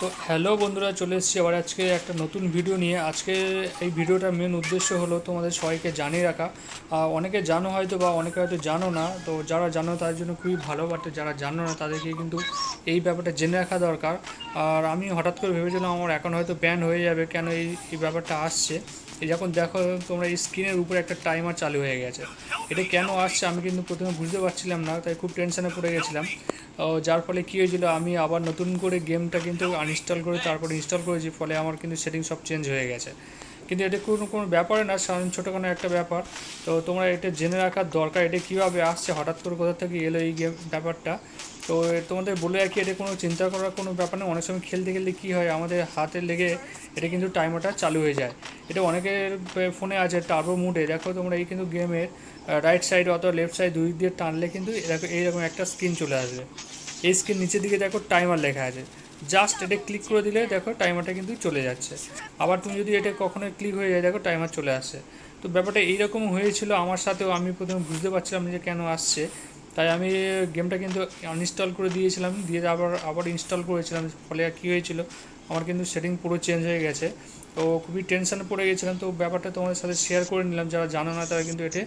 তো হ্যালো বন্ধুরা, চলে এসেছি আবার আজকে একটা নতুন ভিডিও নিয়ে। আজকে এই ভিডিওটার মেন উদ্দেশ্য হলো তোমাদের সবাইকে জানিয়ে রাখা। অনেকে জানো হয়তো বা অনেকে হয়তো জানো না, তো যারা জানো তাদের জন্য খুবই ভালো বাট যারা জানো না তাদেরকে কিন্তু এই ব্যাপারটা জেনে রাখা দরকার। আর আমি হঠাৎ করে ভেবেছিলাম আমার এখন হয়তো ব্যান হয়ে যাবে, কেন এই এই ব্যাপারটা আসছে। যখন দেখো তোমরা এই স্ক্রিনের উপরে একটা টাইমার চালু হয়ে গেছে। এটা কেন আসছে আমি কিন্তু প্রথমে বুঝতে পারছিলাম না, তাই খুব টেনশানে পড়ে গেছিলাম। যার ফলে কী হয়েছিল, আমি আবার নতুন করে গেমটা কিন্তু আনইনস্টল করে, তারপরে ইনস্টল করেছি, ফলে আমার কিন্তু সেটিং সব চেঞ্জ হয়ে গেছে। কিন্তু এটা কোনো কোনো ব্যাপারে না সাধারণ ছোটোখাটো একটা ব্যাপার। তো তোমরা এটা জেনে রাখার দরকার, এটা কীভাবে আসছে, হঠাৎ করে কোথা থেকে এলো এই গেম, ব্যাপারটা। তো তোমাদের বলে রাখি এটা কোনো চিন্তা করার কোনো ব্যাপার নেই অনেক সময় খেলতে খেলতে কী হয়, আমাদের হাতে লেগে এটা কিন্তু টাইমারটা চালু হয়ে যায়। এটা অনেকের ফোনে আছে, টার্বো মুডে। দেখো তোমরা, এই কিন্তু গেমের রাইট সাইড অথবা লেফট সাইড দুই দিয়ে টানলে কিন্তু এরকম, এইরকম একটা স্ক্রিন চলে আসবে। এই স্ক্রিন নিচের দিকে দেখো টাইমার লেখা আছে। জাস্ট এটা ক্লিক করে দিলে দেখো টাইমারটা কিন্তু চলে যাচ্ছে। আবার তুমি যদি এটা কখনো ক্লিক হয়ে যায়, দেখো টাইমার চলে আসছে তো ব্যাপারটা এইরকম হয়েছিল, আমার সাথেও আমি প্রথমে বুঝতে পারছিলাম যে কেন আসছে। তাই আমি গেমটা কিন্তু আনইনস্টল করে দিয়েছিলাম, দিয়ে আবার আবার ইনস্টল করেছিলাম। ফলে আর কী হয়েছিল, আমার কিন্তু সেটিং পুরো চেঞ্জ হয়ে গেছে। তো খুবই টেনশনে পড়ে গেছিলাম। তো ব্যাপারটা তোমাদের সাথে শেয়ার করে নিলাম। যারা জানো না, তারা কিন্তু এটা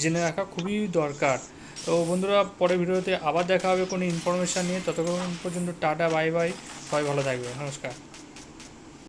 জেনে রাখা খুবই দরকার। তো বন্ধুরা, পরের ভিডিওতে আবার দেখা হবে কোনো ইনফরমেশান নিয়ে। ততক্ষণ পর্যন্ত টাটা বাই বাই সবাই ভালো থাকবে। নমস্কার।